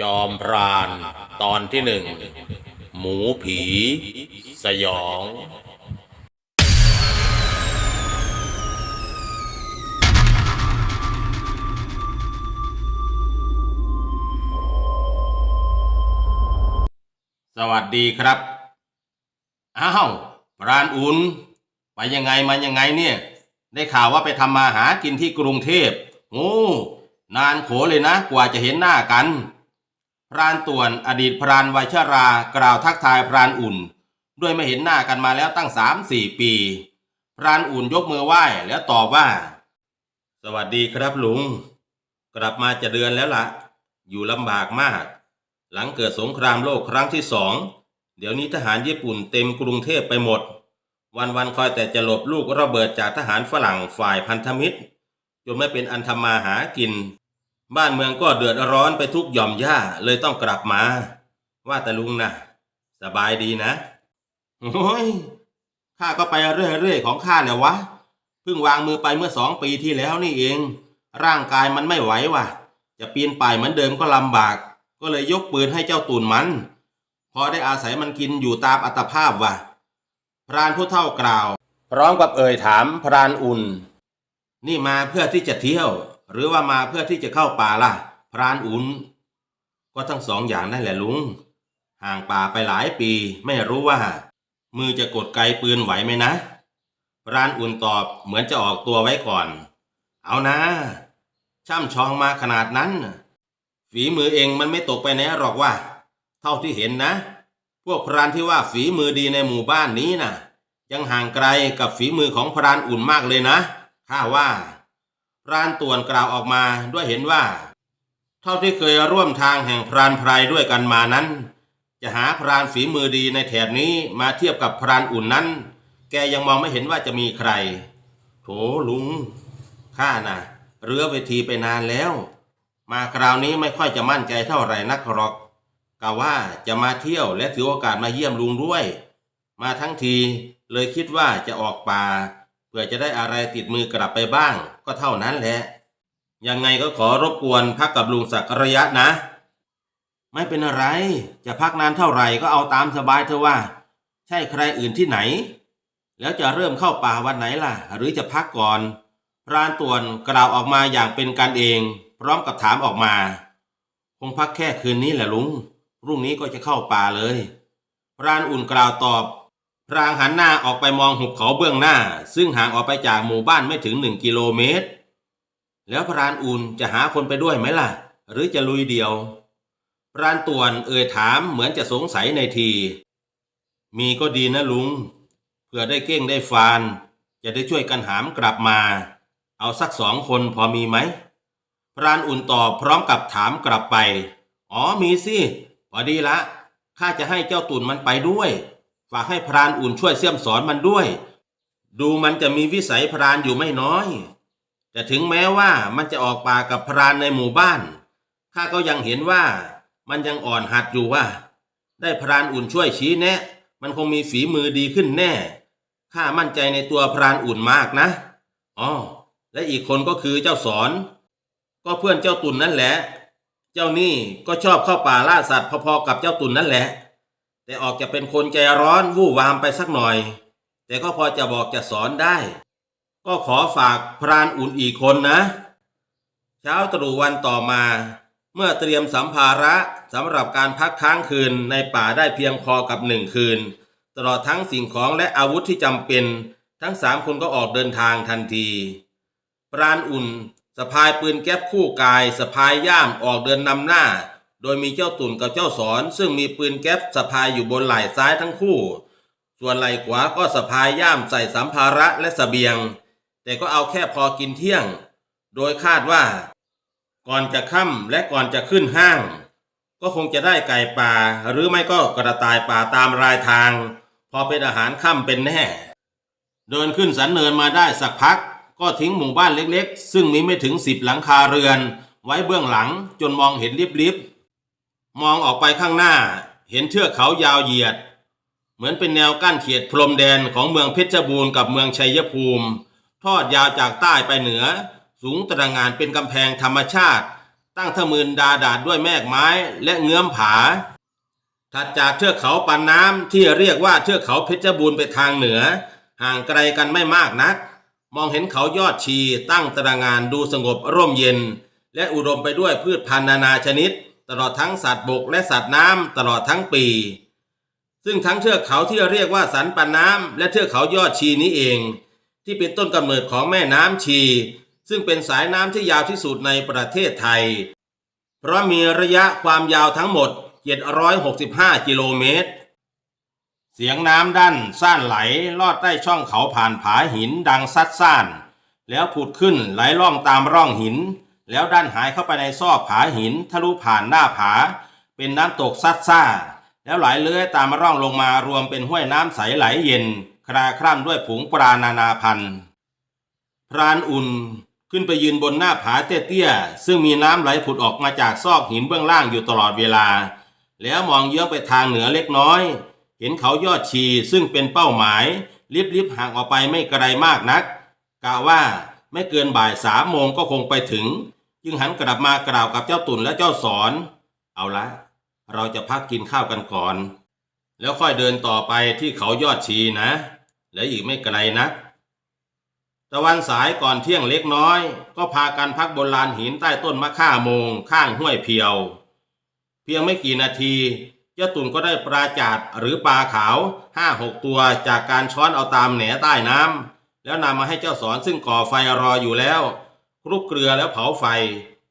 จอมพราน ตอนที่หนึ่ง หมูผี สยอง สวัสดีครับ อ้าวพรานอุ่น ไปยังไงมายังไงเนี่ย ได้ข่าวว่าไปทำมาหากินที่กรุงเทพ โอ้ นานโขเลยนะ กว่าจะเห็นหน้ากัน พรานต่วนอดีตพรานวัยชรากล่าวทักทายพรานอุ่น ด้วยไม่เห็นหน้ากันมาแล้วตั้งสามสี่ปี พรานอุ่นยกมือไหว้แล้วตอบว่า สวัสดีครับลุง กลับมาจะเดือนแล้วละ่ะ อยู่ลำบากมาก หลังเกิดสงครามโลกครั้งที่สอง เดี๋ยวนี้ทหารญี่ปุ่นเต็มกรุงเทพไปหมด วันๆคอยแต่จะหลบลูกระเบิดจากทหารฝรั่งฝ่ายพันธมิตรจนไม่เป็นอันทำมาหากิน บ้านเมืองก็เดือดร้อนไปทุกหย่อมย่าเลยต้องกลับมา ว่าแต่ลุงนะสบายดีนะโอ้ยข้าก็ไปเรื่อยๆของข้าเนี่ยวะเพิ่งวางมือไปเมื่อสองปีที่แล้วนี่เอง ร่างกายมันไม่ไหวว่ะจะปีนป่ายเหมือนเดิมก็ลำบาก ก็เลยยกปืนให้เจ้าตูนมัน พอได้อาศัยมันกินอยู่ตามอัตภาพว่ะพรานผู้เท่ากล่าว พร้อมกับเอ่ยถามพรานอุ่น นี่มาเพื่อที่จะเที่ยว หรือว่ามาเพื่อที่จะเข้าป่าล่ะ พรานอุ่นก็ทั้งสองอย่างนั่นแหละลุง ห่างป่าไปหลายปี ไม่รู้ว่า มือจะกดไกปืนไหวไหมนะ พรานอุ่นตอบเหมือนจะออกตัวไว้ก่อน เอานะ ช่ำชองมาขนาดนั้น ฝีมือเองมันไม่ตกไปไหนหรอกว่า เท่าที่เห็นนะ พวกพรานที่ว่าฝีมือดีในหมู่บ้านนี้น่ะ ยังห่างไกลกับฝีมือของพรานอุ่นมากเลยนะข้าว่า รานต่วนกล่าวออกมาด้วยเห็นว่า เท่าที่เคยร่วมทางแห่งพรานไพรด้วยกันมานั้น จะหาพรานฝีมือดีในแถบนี้มาเทียบกับพรานอุ่นนั้น แกยังมองไม่เห็นว่าจะมีใคร โถลุงข้าน่ะเรือเวทีไปนานแล้ว มาคราวนี้ไม่ค่อยจะมั่นใจเท่าไหร่นักหรอกกะว่าจะมาเที่ยวและถือโอกาสมาเยี่ยมลุงด้วย มาทั้งทีเลยคิดว่าจะออกป่า เพื่อจะได้อะไรติดมือกลับไปบ้างก็เท่านั้นแหละ ยังไงก็ขอรบกวนพักกับลุงสักระยะนะ ไม่เป็นอะไร จะพักนานเท่าไหร่ก็เอาตามสบายเธอว่า ใช่ใครอื่นที่ไหน แล้วจะเริ่มเข้าป่าวันไหนล่ะ หรือจะพักก่อนพรานตวนกล่าวออกมาอย่างเป็นกันเอง พร้อมกับถามออกมา คงพักแค่คืนนี้แหละลุงพรุ่งนี้ก็จะเข้าป่าเลยพรานอุ่นกล่าวตอบ พรางหันหน้าออกไปมองหุบเขาเบื้องหน้า ซึ่งห่างออกไปจากหมู่บ้านไม่ถึงหนึ่งกิโลเมตร แล้วพรานอุ่นจะหาคนไปด้วยไหมล่ะ หรือจะลุยเดียว พรานต่วนเอ่ยถามเหมือนจะสงสัยในที มีก็ดีนะลุงเพื่อได้เก้งได้ฟาน จะได้ช่วยกันหามกลับมา เอาสักสองคนพอมีไหมพรานอุ่นตอบพร้อมกับถามกลับไป อ๋อมีสิพอดีละข้าจะให้เจ้าตุ่นมันไปด้วย ฝากให้พรานอุ่นช่วยเสี่ยมสอนมันด้วย ดูมันจะมีวิสัยพรานอยู่ไม่น้อย แต่ถึงแม้ว่ามันจะออกป่ากับพรานในหมู่บ้านข้าก็ยังเห็นว่ามันยังอ่อนหัดอยู่ว่า ได้พรานอุ่นช่วยชี้แนะ มันคงมีฝีมือดีขึ้นแน่ข้ามั่นใจในตัวพรานอุ่นมากนะอ๋อและอีกคนก็คือเจ้าสอน ก็เพื่อนเจ้าตุ่นนั่นแหละ เจ้านี่ก็ชอบเข้าป่าล่าสัตว์พอๆกับเจ้าตุ่นนั่นแหละ แต่ออกจะเป็นคนใจร้อนวู่วามไปสักหน่อย แต่ก็พอจะบอกจะสอนได้ ก็ขอฝากพรานอุ่นอีกคนนะ เช้าตรู่วันต่อมา เมื่อเตรียมสัมภาระสำหรับการพักค้างคืนในป่าได้เพียงพอกับหนึ่งคืน ตลอดทั้งสิ่งของและอาวุธที่จำเป็น ทั้งสามคนก็ออกเดินทางทันทีปราณอุ่นสะพายปืนแก๊ปคู่กายสะพายย่ามออกเดินนำหน้า โดยมีเจ้าตุ่นกับเจ้าสอน ซึ่งมีปืนแก๊ปสะพายอยู่บนไหล่ซ้ายทั้งคู่ ส่วนไหล่ขวาก็สะพายย่ามใส่สัมภาระและสเสบียง แต่ก็เอาแค่พอกินเที่ยง โดยคาดว่า ก่อนจะค่ำและก่อนจะขึ้นห้าง ก็คงจะได้ไก่ป่า หรือไม่ก็กระต่ายป่าตามรายทาง พอเป็นอาหารค่ำเป็นแน่ เดินขึ้นสันเนินมาได้สักพัก ก็ทิ้งหมู่บ้านเล็กๆ ซึ่งมีไม่ถึงสิบหลังคาเรือน ไว้เบื้องหลังจนมองเห็นลิบๆ มองออกไปข้างหน้า เห็นเทือกเขายาวเหยียด เหมือนเป็นแนวกั้นเขตพรมแดนของเมืองเพชรบูรณ์กับเมืองชัยภูมิ ทอดยาวจากใต้ไปเหนือ สูงตระงานเป็นกำแพงธรรมชาติ ตั้งทะมืนดาดาดด้วยแมกไม้และเงื้อมผาถัดจากเทือกเขาปันน้ำที่เรียกว่าเทือกเขาเพชรบูรณ์ไปทางเหนือ ห่างไกลกันไม่มากนัก มองเห็นเขายอดชีตั้งตระงานดูสงบร่มเย็น และอุดมไปด้วยพืชพันธุ์นานาชนิด ตลอดทั้งสัตว์บกและสัตว์น้ำตลอดทั้งปี ซึ่งทั้งเทือกเขาที่เรียกว่าสันปันน้ำและเทือกเขายอดชีนี้เอง ที่เป็นต้นกำเนิดของแม่น้ำชี ซึ่งเป็นสายน้ำที่ยาวที่สุดในประเทศไทย เพราะมีระยะความยาวทั้งหมด 765 กิโลเมตร เสียงน้ำดันซ่านไหลลอดใต้ช่องเขาผ่านผาหินดังซัดซ่าน แล้วผุดขึ้นไหลล่องตามร่องหิน แล้วดันหายเข้าไปในซอกผาหิน ทะลุผ่านหน้าผา เป็นน้ำตกซัดซ่า แล้วไหลเลื้อยตามร่องลงมารวมเป็นห้วยน้ำใสไหลเย็นคราคร่ำด้วยผงปรานานาพันธุ์พรานอุ่นขึ้นไปยืนบนหน้าผาเตี้ยๆซึ่งมีน้ำไหลผุดออกมาจากซอกหินเบื้องล่างอยู่ตลอดเวลา แล้วมองเยื้องไปทางเหนือเล็กน้อย เห็นเขายอดชีซึ่งเป็นเป้าหมายลิบๆห่างออกไปไม่ไกลมากนักกะว่า ไม่เกินบ่ายสามโมงก็คงไปถึง จึงหันกลับมากล่าวกับเจ้าตุ่นและเจ้าสอน เอาละ เราจะพักกินข้าวกันก่อน แล้วค่อยเดินต่อไปที่เขายอดชีนะ และอีกไม่ไกลนักตะวันสายก่อนเที่ยงเล็กน้อย ก็พากันพักบนลานหินใต้ต้นมะข่าโมง ข้างห้วยเพียว เพียงไม่กี่นาทีเจ้าตุ่นก็ได้ปลาจาดหรือปลาขาวห้าหกตัวจากการช้อนเอาตามแหนใต้น้ำ แล้วนำมาให้เจ้าสอนซึ่งก่อไฟรออยู่แล้วคลุกเกลือแล้วเผาไฟ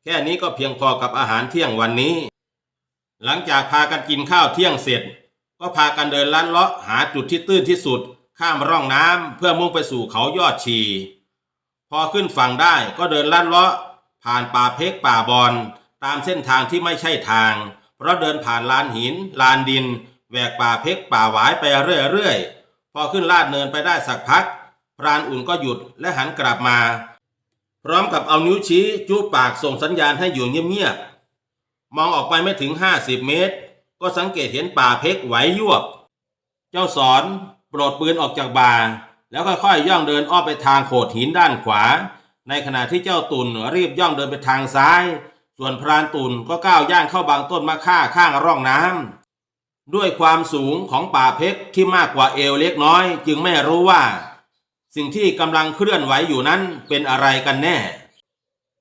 แค่นี้ก็เพียงพอกับอาหารเที่ยงวันนี้ หลังจากพากันกินข้าวเที่ยงเสร็จ ก็พากันเดินลัดเลาะหาจุดที่ตื้นที่สุด ข้ามร่องน้ำเพื่อมุ่งไปสู่เขายอดชี พอขึ้นฝั่งได้ก็เดินลัดเลาะ ผ่านป่าเพกป่าบอนตามเส้นทางที่ไม่ใช่ทาง เพราะเดินผ่านลานหิน ลานดินแหวกป่าเพกป่าหวายไปเรื่อยๆพอขึ้นลาดเนินไปได้สักพัก พรานอุ่นก็หยุดและหันกลับมา พร้อมกับเอานิ้วชี้จูบปากส่งสัญญาณให้อยู่เงียบๆมองออกไปไม่ถึง 50 เมตร ก็สังเกตเห็นป่าเพกไหวยวบ เจ้าสอนปลดปืนออกจากบ่า แล้วค่อยๆย่องเดินอ้อมไปทางโขดหินด้านขวา ในขณะที่เจ้าตุนรีบย่องเดินไปทางซ้าย ส่วนพรานตุนก็ก้าวย่างเข้าบางต้นมะค่าข้างร่องน้ำด้วยความสูงของป่าเพกที่มากกว่าเอวเล็กน้อย จึงไม่รู้ว่า สิ่งที่กำลังเคลื่อนไหวอยู่นั้นเป็นอะไรกันแน่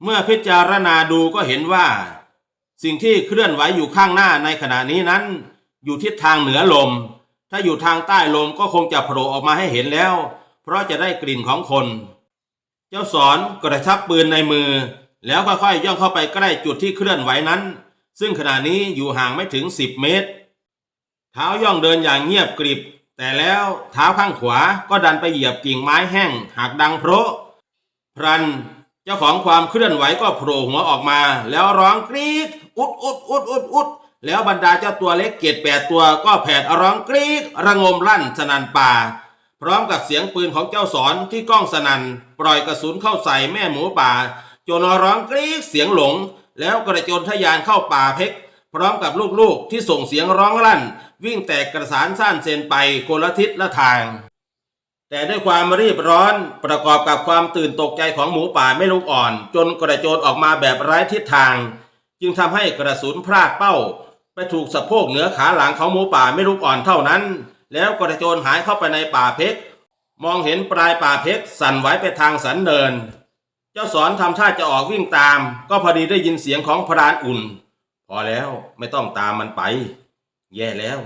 เมื่อพิจารณาดูก็เห็นว่า สิ่งที่เคลื่อนไหวอยู่ข้างหน้าในขณะนี้นั้น อยู่ทิศทางเหนือลม ถ้าอยู่ทางใต้ลมก็คงจะโผล่ออกมาให้เห็นแล้ว เพราะจะได้กลิ่นของคน เจ้าสอนกระชับปืนในมือ แล้วค่อยๆย่องเข้าไปใกล้จุดที่เคลื่อนไหวนั้น ซึ่งขณะนี้อยู่ห่างไม่ถึง 10 เมตร เท้าย่องเดินอย่างเงียบกริบ แต่แล้วเท้าข้างขวาก็ดันไปเหยียบกิ่งไม้แห้งหักดังโพระพรัน เจ้าของความเคลื่อนไหวก็โผล่หัวออกมา แล้วร้องกรี๊ดอุดอุดอุดอุดอุดแล้วบรรดาเจ้าตัวเล็กเกตแปดตัวก็แผดร้องกรี๊ดระงมลั่นสนันป่า พร้อมกับเสียงปืนของเจ้าสอนที่ก้องสนันปล่อยกระสุนเข้าใส่แม่หมูป่าจนร้องกรี๊ดเสียงหลง แล้วกระโจนทะยานเข้าป่าเพก พร้อมกับลูกๆที่ส่งเสียงร้องลั่น วิ่งแตกกระสานซ่านเซนไปคนละทิศละทาง แต่ด้วยความรีบร้อนประกอบกับความตื่นตกใจของหมูป่าไม่ลูกอ่อน จนกระโจนออกมาแบบไร้ทิศทาง จึงทำให้กระสุนพลาดเป้า ไปถูกสะโพกเหนือขาหลังของหมูป่าไม่ลูกอ่อนเท่านั้น แล้วกระโจนหายเข้าไปในป่าเพกมองเห็นปลายป่าเพกสั่นไหวไปทางสันเนิน เจ้าสอนทำท่าจะออกวิ่งตาม ก็พอดีได้ยินเสียงของพรานอุ่น พอแล้วไม่ต้องตามมันไป แย่แล้ว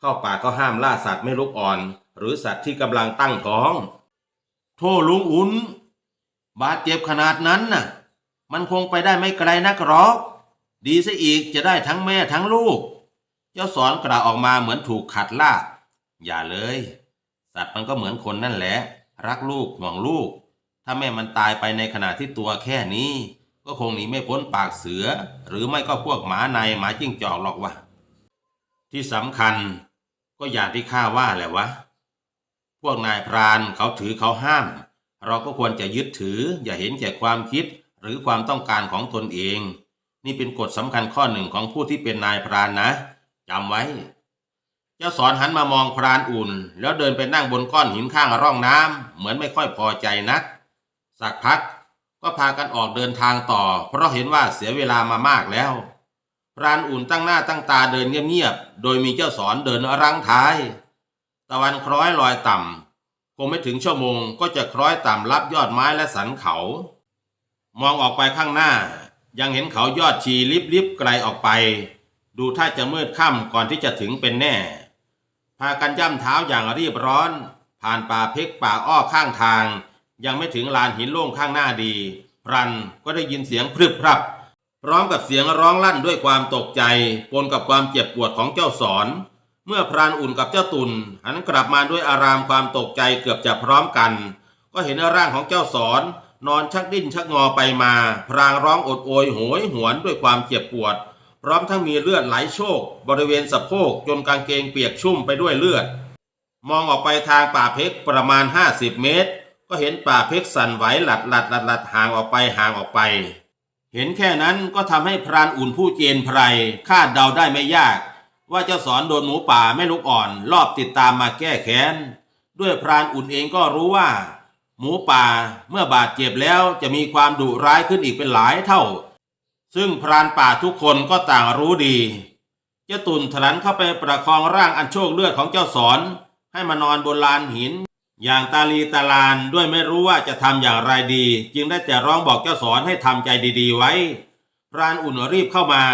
เข้าป่าก็ห้ามล่าสัตว์ไม่ลุกอ่อน หรือสัตว์ที่กำลังตั้งท้อง โทษลุงอุ่นบาดเจ็บขนาดนั้นน่ะ มันคงไปได้ไม่ไกลนักหรอก ดีซะอีกจะได้ทั้งแม่ทั้งลูก เจ้าสอนกล่าวออกมาเหมือนถูกขัดลากอย่าเลย สัตว์มันก็เหมือนคนนั่นแหละ รักลูกห่วงลูก ถ้าแม่มันตายไปในขณะที่ตัวแค่นี้ ก็คงหนีไม่พ้นปากเสือ หรือไม่ก็พวกหมาในหมาจิ้งจอกหรอกวะที่สำคัญก็อย่างที่ข้าว่าแหละวะ พวกนายพรานเขาถือเขาห้าม เราก็ควรจะยึดถืออย่าเห็นแก่ความคิดหรือความต้องการของตนเอง นี่เป็นกฎสำคัญข้อหนึ่งของผู้ที่เป็นนายพรานนะจำไว้ เจ้าสอนหันมามองพรานอุ่น แล้วเดินไปนั่งบนก้อนหินข้างร่องน้ำเหมือนไม่ค่อยพอใจนัก สักพัก ก็พากันออกเดินทางต่อ เพราะเห็นว่าเสียเวลามามากแล้วพรานอุ่นตั้งหน้าตั้งตาเดินเงียบๆ โดยมีเจ้าสอนเดินรังท้าย ตะวันคล้อยลอยต่ำ คงไม่ถึงชั่วโมงก็จะคล้อยต่ำรับยอดไม้และสันเขา มองออกไปข้างหน้า ยังเห็นเขายอดชีลิบลิบๆไกลออกไป ดูถ้าจะมืดค่ำก่อนที่จะถึงเป็นแน่ พากันย่ำเท้าอย่างรีบร้อน ผ่านป่าเพกป่าอ้อข้างทาง ยังไม่ถึงลานหินโล่งข้างหน้าดี พรันก็ได้ยินเสียงพรึบพรับพร้อมกับเสียงร้องลั่นด้วยความตกใจ ปนกับความเจ็บปวดของเจ้าสอน เมื่อพรานอุ่นกับเจ้าตุนหันกลับมาด้วยอารามความตกใจเกือบจะพร้อมกัน ก็เห็นร่างของเจ้าสอน นอนชักดิ้นชักงอไปมา พรางร้องโอดโอยโหยหวนด้วยความเจ็บปวด พร้อมทั้งมีเลือดไหลโชก บริเวณสะโพกจนกางเกงเปียกชุ่มไปด้วยเลือด มองออกไปทางป่าเพกประมาณ 50 เมตร ก็เห็นป่าเพกสั่นไหวหลัดหลัดหลัดหลัดห่างออกไปห่างออกไป เห็นแค่นั้นก็ทำให้พรานอุ่นผู้เจนไพรคาดเดาได้ไม่ยาก ว่าเจ้าสอนโดนหมูป่าแม่ลูกอ่อนรอบติดตามมาแก้แค้น ด้วยพรานอุ่นเองก็รู้ว่า หมูป่าเมื่อบาดเจ็บแล้วจะมีความดุร้ายขึ้นอีกเป็นหลายเท่า ซึ่งพรานป่าทุกคนก็ต่างรู้ดีเจ้าตุนถลันเข้าไปประคองร่างอันโชคเลือดของเจ้าสอนให้มานอนบนลานหิน อย่างตาลีตาลานด้วยไม่รู้ว่าจะทำอย่างไรดี จึงได้แต่ร้องบอกเจ้าสอนให้ทำใจดีๆไว้ พรานอุ่นรีบเข้ามา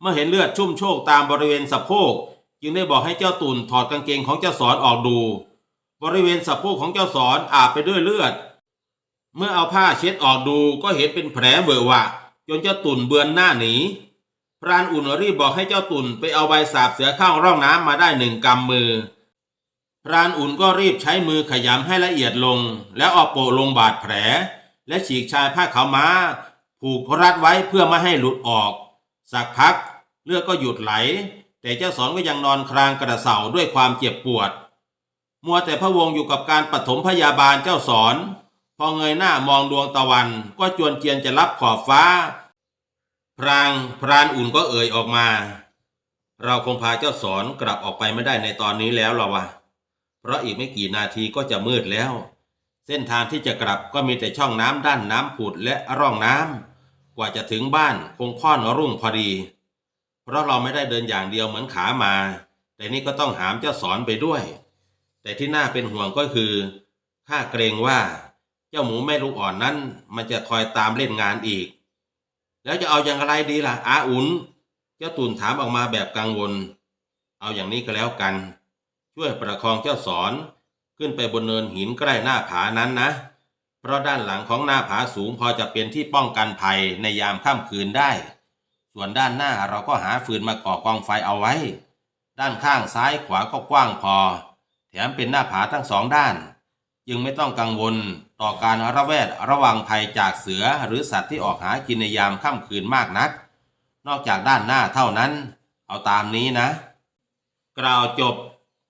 เมื่อเห็นเลือดชุ่มโชกตามบริเวณสะโพก จึงได้บอกให้เจ้าตุนถอดกางเกงของเจ้าสอนออกดู บริเวณสะโพกของเจ้าสอนอาบไปด้วยเลือด เมื่อเอาผ้าเช็ดออกดูก็เห็นเป็นแผลเวอะวะจนเจ้าตุ่นเบือนหน้าหนีพรานอุ่นรีบบอกให้เจ้าตุ่นไปเอาใบสาบเสือข้างร่องน้ำมาได้หนึ่งกำมือ พรานอุ่นก็รีบใช้มือขยำให้ละเอียดลง แล้วเอาโปะลงบาดแผล และฉีกชายผ้าขาวม้า ผูกรัดไว้เพื่อไม่ให้หลุดออก สักพัก เลือดก็หยุดไหล แต่เจ้าสอนก็ยังนอนครางกระเสาด้วยความเจ็บปวด มัวแต่พะวงอยู่กับการปฐมพยาบาลเจ้าสอน พอเงยหน้ามองดวงตะวัน ก็จวนเจียนจะรับขอบฟ้า พรางพรานอุ่นก็เอ่ยออกมา เราคงพาเจ้าสอนกลับออกไปไม่ได้ในตอนนี้แล้วหรอวะ เพราะอีกไม่กี่นาทีก็จะมืดแล้ว เส้นทางที่จะกลับก็มีแต่ช่องน้ำด้านน้ำผุดและร่องน้ำกว่าจะถึงบ้านคงค่อนรุ่งพอดี เพราะเราไม่ได้เดินอย่างเดียวเหมือนขามา แต่นี่ก็ต้องหามเจ้าสอนไปด้วย แต่ที่น่าเป็นห่วงก็คือข้าเกรงว่า เจ้าหมูแม่ลูกอ่อนนั้น มันจะคอยตามเล่นงานอีก แล้วจะเอาอย่างไรดีล่ะอาอุนเจ้าตุนถามออกมาแบบกังวล เอาอย่างนี้ก็แล้วกัน ช่วยประคองเจ้าสอนขึ้นไปบนเนินหินใกล้หน้าผานั้นนะ เพราะด้านหลังของหน้าผาสูงพอจะเป็นที่ป้องกันภัยในยามค่ำคืนได้ ส่วนด้านหน้าเราก็หาฟืนมาก่อกองไฟเอาไว้ ด้านข้างซ้ายขวาก็กว้างพอ แถมเป็นหน้าผาทั้งสองด้าน จึงไม่ต้องกังวลต่อการระแวดระวังภัยจากเสือหรือสัตว์ที่ออกหากินในยามค่ำคืนมากนัก นอกจากด้านหน้าเท่านั้น เอาตามนี้นะ กล่าวจบ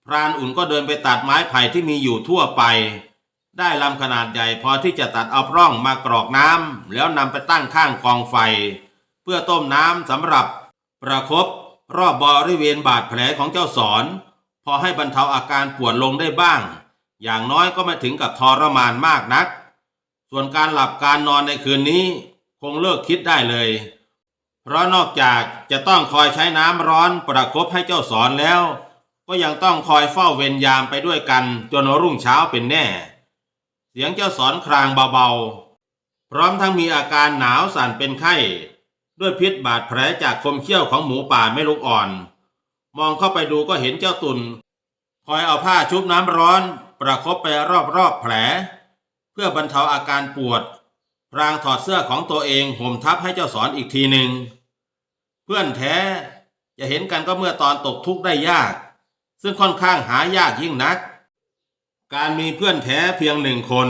พรานอุ่นก็เดินไปตัดไม้ไผ่ที่มีอยู่ทั่วไป ได้ลำขนาดใหญ่พอที่จะตัดเอาปร่องมากรอกน้ำแล้วนำไปตั้งข้างกองไฟ เพื่อต้มน้ำสำหรับประคบรอบบริเวณบาดแผลของเจ้าสอน พอให้บรรเทาอาการปวดลงได้บ้าง อย่างน้อยก็ไม่ถึงกับทรมานมากนัก ส่วนการหลับการนอนในคืนนี้คงเลิกคิดได้เลย เพราะนอกจากจะต้องคอยใช้น้ำร้อนประคบให้เจ้าสอนแล้ว ก็ยังต้องคอยเฝ้าเวรยามไปด้วยกันจนรุ่งเช้าเป็นแน่ เสียงเจ้าสอนครางเบาๆ พร้อมทั้งมีอาการหนาวสั่นเป็นไข้ ด้วยพิษบาดแผลจากคมเขี้ยวของหมูป่าไม่ลูกอ่อน มองเข้าไปดูก็เห็นเจ้าตุนคอยเอาผ้าชุบน้ำร้อนประคบไปรอบๆแผล เพื่อบรรเทาอาการปวดพรางถอดเสื้อของตัวเองห่มทับให้เจ้าสอนอีกทีหนึ่งเพื่อนแท้จะเห็นกันก็เมื่อตอนตกทุกข์ได้ยาก ซึ่งค่อนข้างหายากยิ่งนัก การมีเพื่อนแท้เพียงหนึ่งคน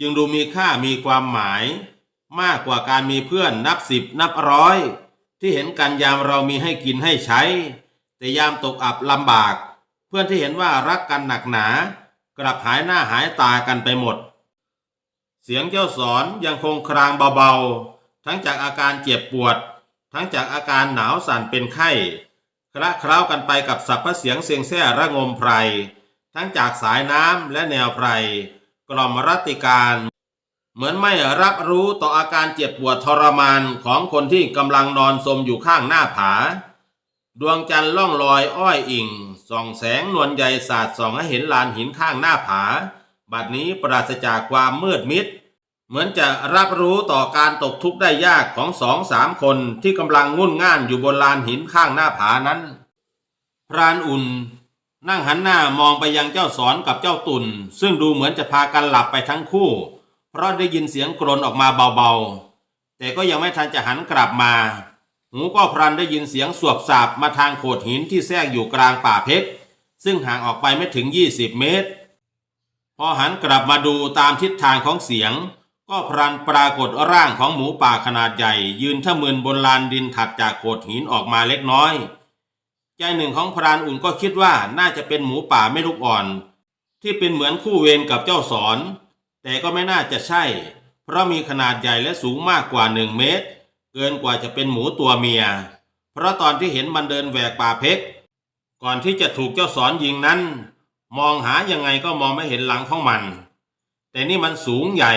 จึงดูมีค่ามีความหมาย มากกว่าการมีเพื่อนนับสิบนับร้อย ที่เห็นกันยามเรามีให้กินให้ใช้ แต่ยามตกอับลำบาก เพื่อนที่เห็นว่ารักกันหนักหนา กลับหายหน้าหายตากันไปหมด เสียงเจ้าสอนยังคงครางเบาๆ ทั้งจากอาการเจ็บปวด ทั้งจากอาการหนาวสั่นเป็นไข้ คละเคล้ากันไปกับสับพเสียงเสียงแซ่ระงมไพร ทั้งจากสายน้ำและแนวไพร กล่อมรัติการ เหมือนไม่รับรู้ต่ออาการเจ็บปวดทรมานของคนที่กำลังนอนสมอยู่ข้างหน้าผา ดวงจันทร์ล่องลอยอ้อยอิ่ง ส่องแสงนวลใยสาดส่องให้เห็นลานหินข้างหน้าผา บัดนี้ปราศจากความมืดมิด เหมือนจะรับรู้ต่อการตกทุกข์ได้ยากของสองสามคนที่กำลังงุ่นง่านอยู่บนลานหินข้างหน้าผานั้น พรานอุ่น นั่งหันหน้ามองไปยังเจ้าสอนกับเจ้าตุ่น ซึ่งดูเหมือนจะพากันหลับไปทั้งคู่ เพราะได้ยินเสียงกรนออกมาเบาๆ แต่ก็ยังไม่ทันจะหันกลับมา หูก็พรันได้ยินเสียงสวบสาบมาทางโขดหินที่แทรกอยู่กลางป่าเพชรซึ่งห่างออกไปไม่ถึง 20 เมตร พอหันกลับมาดูตามทิศทางของเสียง ก็พรันปรากฏร่างของหมูป่าขนาดใหญ่ ยืนทะมึนบนลานดินถัดจากโขดหินออกมาเล็กน้อย ใจหนึ่งของพรานอุ่นก็คิดว่าน่าจะเป็นหมูป่าไม่ลูกอ่อน ที่เป็นเหมือนคู่เวรกับเจ้าสอน แต่ก็ไม่น่าจะใช่ เพราะมีขนาดใหญ่และสูงมากกว่าหนึ่งเมตร เกินกว่าจะเป็นหมูตัวเมีย เพราะตอนที่เห็นมันเดินแหวกป่าเพชรก่อนที่จะถูกเจ้าสอนยิงนั้น มองหายังไงก็มองไม่เห็นหลังของมัน แต่นี่มันสูงใหญ่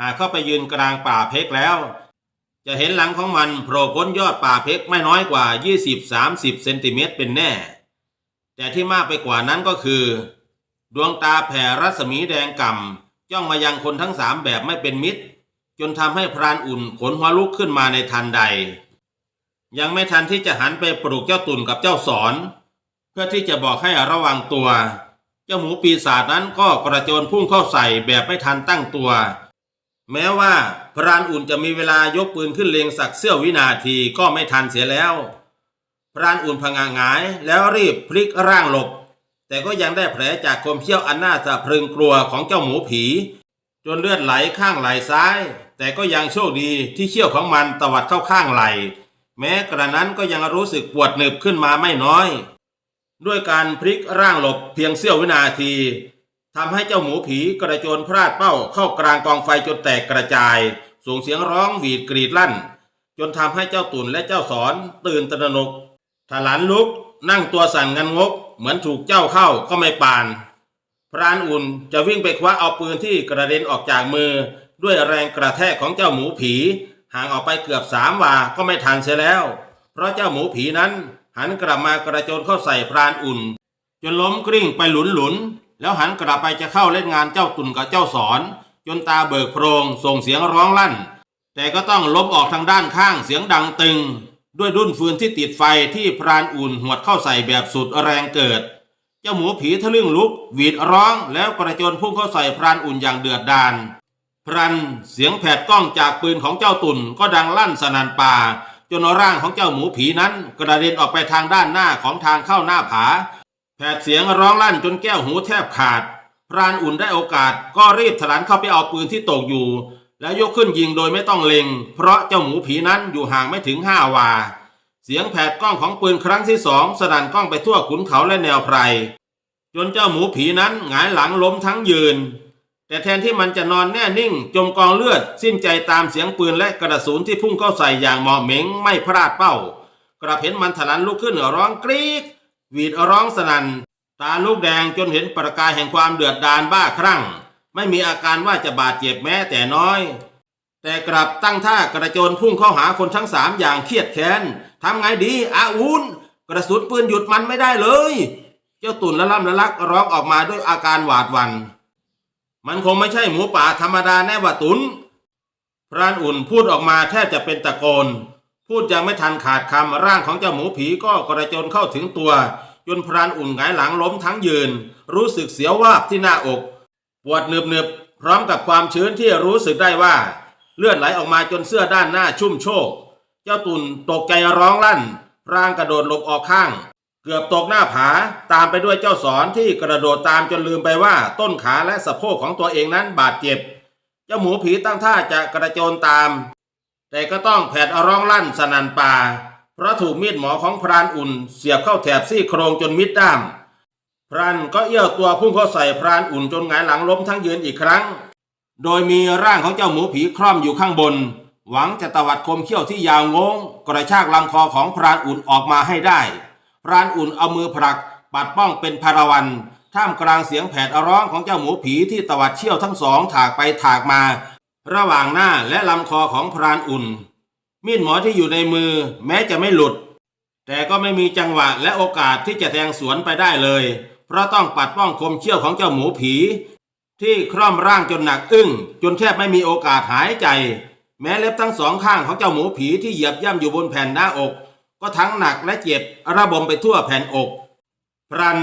หากเข้าไปยืนกลางป่าเพกแล้ว จะเห็นหลังของมันโผล่พ้นยอดป่าเพกไม่น้อยกว่า 20-30 เซนติเมตรเป็นแน่ แต่ที่มากไปกว่านั้นก็คือ ดวงตาแผ่รัศมีแดงก่ำจ้องมายังคนทั้งสามแบบไม่เป็นมิตร จนทำให้พรานอุ่นขนหัวลุกขึ้นมาในทันใด ยังไม่ทันที่จะหันไปปลุกเจ้าตุ่นกับเจ้าสอน เพื่อที่จะบอกให้ระวังตัว เจ้าหมูปีศาจนั้นก็กระโจนพุ่งเข้าใส่แบบไม่ทันตั้งตัว แม้ว่าพรานอุ่นจะมีเวลายกปืนขึ้นเลงสักเสี้ยววินาทีก็ไม่ทันเสียแล้ว พรานอุ่นพงางหงายแล้วรีบพลิกร่างหลบ แต่ก็ยังได้แผลจากคมเขี้ยวอันน่าสะพรึงกลัวของเจ้าหมูผี จนเลือดไหลข้างไหล่ซ้าย แต่ก็ยังโชคดีที่เขี้ยวของมันตวัดเข้าข้างไหล่ แม้กระนั้นก็ยังรู้สึกปวดหนึบขึ้นมาไม่น้อย ด้วยการพลิกร่างหลบเพียงเสี้ยววินาที ทำให้เจ้าหมูผีกระโจนพลาดเป้าเข้ากลางกองไฟจนแตกกระจาย ส่งเสียงร้องหวีดกรีดลั่น จนทำให้เจ้าตุ่นและเจ้าสอนตื่นตระหนกถลันลุกนั่งตัวสั่นงันงก เหมือนถูกเจ้าเข้าก็ไม่ปาน พรานอุ่นจะวิ่งไปคว้าเอาปืนที่กระเด็นออกจากมือ ด้วยแรงกระแทกของเจ้าหมูผี ห่างออกไปเกือบสามวาก็ไม่ทันเสียแล้ว เพราะเจ้าหมูผีนั้นหันกลับมากระโจนเข้าใส่พรานอุ่น จนล้มกลิ้งไปหลุนหลุน แล้วหันกลับไปจะเข้าเล่นงานเจ้าตุ่นกับเจ้าสอน จนตาเบิกโพรงส่งเสียงร้องลั่น แต่ก็ต้องล้มออกทางด้านข้างเสียงดังตึง ด้วยดุนฟืนที่ติดไฟที่พรานอุ่นหวดเข้าใส่แบบสุดแรงเกิด เจ้าหมูผีทะลึ่งลุก หวีดร้องแล้วกระโจนพุ่งเข้าใส่พรานอุ่นอย่างเดือดดาลพรันเสียงแผดกล้องจากปืนของเจ้าตุ่นก็ดังลั่นสนันป่า จนร่างของเจ้าหมูผีนั้น กระเด็นออกไปทางด้านหน้าของทางเข้าหน้าผา แผดเสียงร้องลั่นจนแก้วหูแทบขาด พรานอุ่นได้โอกาสก็รีบถลันเข้าไปเอาปืนที่ตกอยู่ แล้วยกขึ้นยิงโดยไม่ต้องเล็ง เพราะเจ้าหมูผีนั้นอยู่ห่างไม่ถึงห้าวา เสียงแผดกล้องของปืนครั้งที่สองสนั่นกล้องไปทั่วขุนเขาและแนวไพร จนเจ้าหมูผีนั้นหงายหลังล้มทั้งยืน แต่แทนที่มันจะนอนแน่นิ่ง จมกองเลือด สิ้นใจตามเสียงปืนและกระสุนที่พุ่งเข้าใส่อย่างเหมาะเหม็งไม่พลาดเป้ากระเห็นมันถลันลุกขึ้นร้องกรี๊ด หวีดร้องสนัน่นตาลูกแดงจนเห็นประกายแห่งความเดือดดาลบ้าคลั่ง ไม่มีอาการว่าจะบาดเจ็บแม้แต่น้อย แต่กลับตั้งท่ากระโจนพุ่งเข้าหาคนทั้งสามอย่างเครียดแค้นทำไงดีอาอูนกระสุนปืนหยุดมันไม่ได้เลย เจ้าตุ่นละล่ำละลักร้องออกมาด้วยอาการหวาดหวั่นมันคงไม่ใช่หมูป่าธรรมดาแน่ว่าตุนพรานอุ่นพูดออกมาแทบจะเป็นตะโกน พูดยังไม่ทันขาดคำร่างของเจ้าหมูผีก็กระโจนเข้าถึงตัวจนพรานอุ่นหงายหลังล้มทั้งยืน รู้สึกเสียววาบที่หน้าอก ปวดหนึบๆพร้อมกับความชื้นที่รู้สึกได้ว่า เลือดไหลออกมาจนเสื้อด้านหน้าชุ่มโชก เจ้าตุ่นตกใจร้องลั่นพรางกระโดดหลบออกข้าง เกือบตกหน้าผาตามไปด้วยเจ้าสอนที่กระโดดตามจนลืมไปว่าต้นขาและสะโพกของตัวเองนั้นบาดเจ็บ เจ้าหมูผีตั้งท่าจะกระโจนตาม แต่ก็ต้องแผดร้องลั่นสนันป่า เพราะถูกมีดหมอของพรานอุ่น เสียบเข้าแถบซี่โครงจนมิดด้าม พรานก็เอี้ยวตัวพุ่งเข้าใส่พรานอุ่นจนหงายหลังล้มทั้งยืนอีกครั้ง โดยมีร่างของเจ้าหมูผีคล่อมอยู่ข้างบน หวังจะตวัดคมเขี้ยวที่ยาวงงกระชากลำคอของพรานอุ่นออกมาให้ได้ พรานอุ่นเอามือผลัก ปัดป้องเป็นพาราวันท่ามกลางเสียงแผดร้องของเจ้าหมูผีที่ตวัดเขี้ยวทั้งสองถากไปถากมา ระหว่างหน้าและลำคอของพรานอุ่น มีดหมอที่อยู่ในมือแม้จะไม่หลุด แต่ก็ไม่มีจังหวะและโอกาสที่จะแทงสวนไปได้เลย เพราะต้องปัดป้องคมเชี่ยวของเจ้าหมูผี ที่คร่อมร่างจนหนักอึ้ง จนแทบไม่มีโอกาสหายใจ แม้เล็บทั้งสองข้างของเจ้าหมูผีที่เหยียบย่ำอยู่บนแผ่นหน้าอก ก็ทั้งหนักและเจ็บระบมไปทั่วแผ่นอกพรัน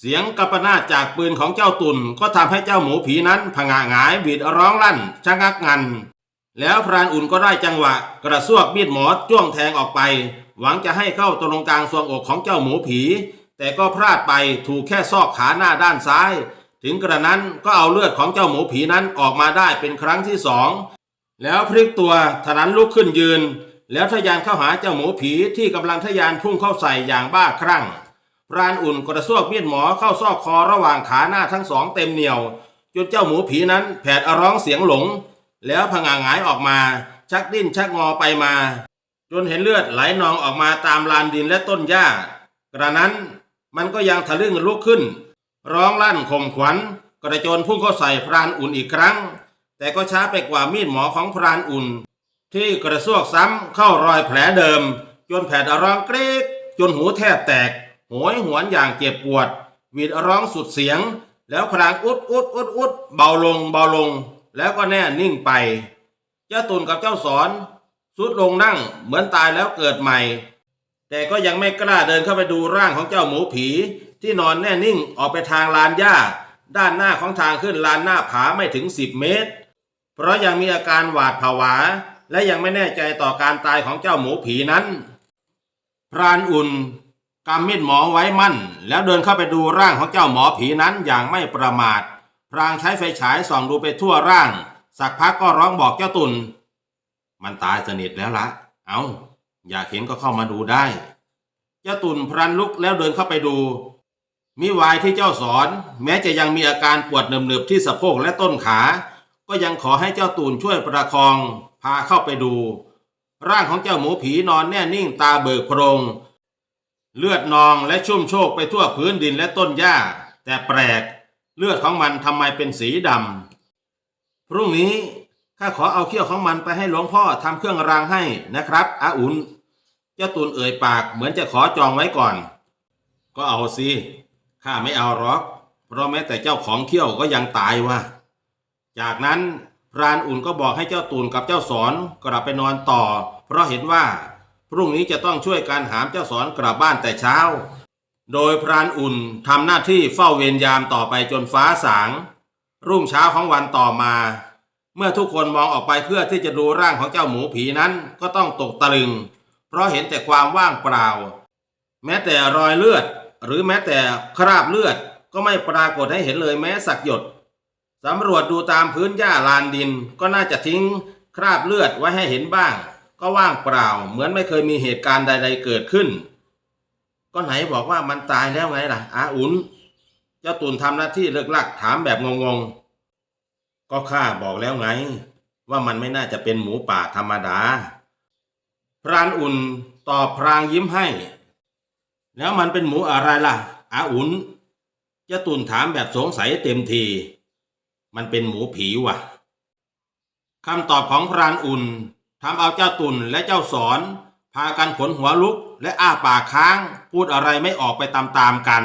เสียงกระปนาจากปืนของเจ้าตุ่นก็ทำให้เจ้าหมูผีนั้นผงาหงายหวีดร้องลั่นชะงักงัน แล้วพรานอุ่นก็ได้จังหวะ กระซวกมีดหมอจ้วงแทงออกไป หวังจะให้เข้าตรงกลางทรวงอกของเจ้าหมูผี แต่ก็พลาดไปถูกแค่ซอกขาหน้าด้านซ้าย ถึงกระนั้นก็เอาเลือดของเจ้าหมูผีนั้นออกมาได้เป็นครั้งที่สองแล้วพลิกตัวถนันลุกขึ้นยืน แล้วทะยานเข้าหาเจ้าหมูผีที่กำลังทะยานพุ่งเข้าใส่อย่างบ้าคลั่ง รานอุ่นกระซวกมีดหมอเข้าซอกคอระหว่างขาหน้าทั้งสองเต็มเหนียวจนเจ้าหมูผีนั้นแผดร้องเสียงหลง แล้วผงาหงายออกมา ชักดิ้นชักงอไปมา จนเห็นเลือดไหลนองออกมาตามลานดินและต้นหญ้ากระนั้นมันก็ยังทะลึ่งลุกขึ้น ร้องลั่นข่มขวัญ กระโจนพุ่งเข้าใส่พรานอุ่นอีกครั้ง แต่ก็ช้าไปกว่ามีดหมอของพรานอุ่น ที่กระซวกซ้ำเข้ารอยแผลเดิม จนแผดร้องกรี๊กจนหูแทบแตก โหยหวนอย่างเจ็บปวดหวีดร้องสุดเสียง แล้วครางอุดอุดอุดอุดเบาลงเบาลง แล้วก็แน่นิ่งไป เจ้าตุนกับเจ้าสอนสุดลงนั่งเหมือนตายแล้วเกิดใหม่ แต่ก็ยังไม่กล้าเดินเข้าไปดูร่างของเจ้าหมูผี ที่นอนแน่นิ่งออกไปทางลานหญ้า ด้านหน้าของทางขึ้นลานหน้าผาไม่ถึงสิบเมตร เพราะยังมีอาการหวาดผวา และยังไม่แน่ใจต่อการตายของเจ้าหมูผีนั้น พรานอุ่น กำมีดหมอไว้มั่น แล้วเดินเข้าไปดูร่างของเจ้าหมอผีนั้นอย่างไม่ประมาท พรางใช้ไฟฉายส่องดูไปทั่วร่าง สักพักก็ร้องบอกเจ้าตุน มันตายสนิทแล้วละเอาอยากเห็นก็เข้ามาดูได้ เจ้าตุนพรันลุกแล้วเดินเข้าไปดู มิวายที่เจ้าสอน แม้จะยังมีอาการปวดเนืบๆที่สะโพกและต้นขา ก็ยังขอให้เจ้าตูนช่วยประคอง พาเข้าไปดู ร่างของเจ้าหมูผีนอนแน่นิ่งตาเบิกโพรง เลือดนองและชุ่มโชกไปทั่วพื้นดินและต้นหญ้า แต่แปลกเลือดของมันทำไมเป็นสีดำพรุ่งนี้ข้าขอเอาเขี้ยวของมันไปให้หลวงพ่อทำเครื่องรางให้นะครับอาอุ่นเจ้าตูนเอ่ยปากเหมือนจะขอจองไว้ก่อน ก็เอาสิข้าไม่เอาหรอก เพราะแม้แต่เจ้าของเขี้ยวก็ยังตายว่ะจากนั้นพรานอุ่นก็บอกให้เจ้าตูนกับเจ้าสอนกลับไปนอนต่อ เพราะเห็นว่า พรุ่งนี้จะต้องช่วยการหามเจ้าสอนกลับบ้านแต่เช้า โดยพรานอุ่นทำหน้าที่เฝ้าเวรยามต่อไปจนฟ้าสาง รุ่งเช้าของวันต่อมา เมื่อทุกคนมองออกไปเพื่อที่จะดูร่างของเจ้าหมูผีนั้นก็ต้องตกตะลึง เพราะเห็นแต่ความว่างเปล่า แม้แต่รอยเลือด หรือแม้แต่คราบเลือดก็ไม่ปรากฏให้เห็นเลยแม้สักหยดสำรวจดูตามพื้นหญ้าลานดินก็น่าจะทิ้งคราบเลือดไว้ให้เห็นบ้าง ก็ว่างเปล่า เหมือนไม่เคยมีเหตุการณ์ใด ๆ เกิดขึ้น ก็ไหนบอกว่ามันตายแล้วไงล่ะอาอุ่นเจ้าตุนทำหน้าที่เลิกลักถามแบบงงๆ ก็ข้าบอกแล้วไง ว่ามันไม่น่าจะเป็นหมูป่าธรรมดา พรานอุ่นตอบพรางยิ้มให้ แล้วมันเป็นหมูอะไรล่ะอาอุ่นเจ้าตุนถามแบบสงสัยเต็มที มันเป็นหมูผีว่ะคำตอบของพรานอุ่น ทำเอาเจ้าตุนและเจ้าสอน พากันขนหัวลุกและอ้าปากค้าง พูดอะไรไม่ออกไปตามๆกัน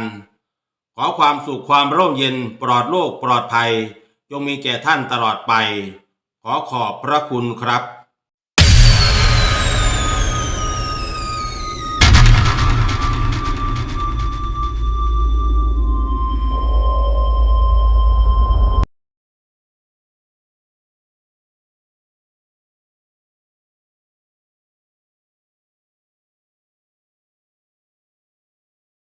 ขอความสุขความร่มเย็นปลอดโลกปลอดภัยจงมีแก่ท่านตลอดไป ขอขอบพระคุณครับ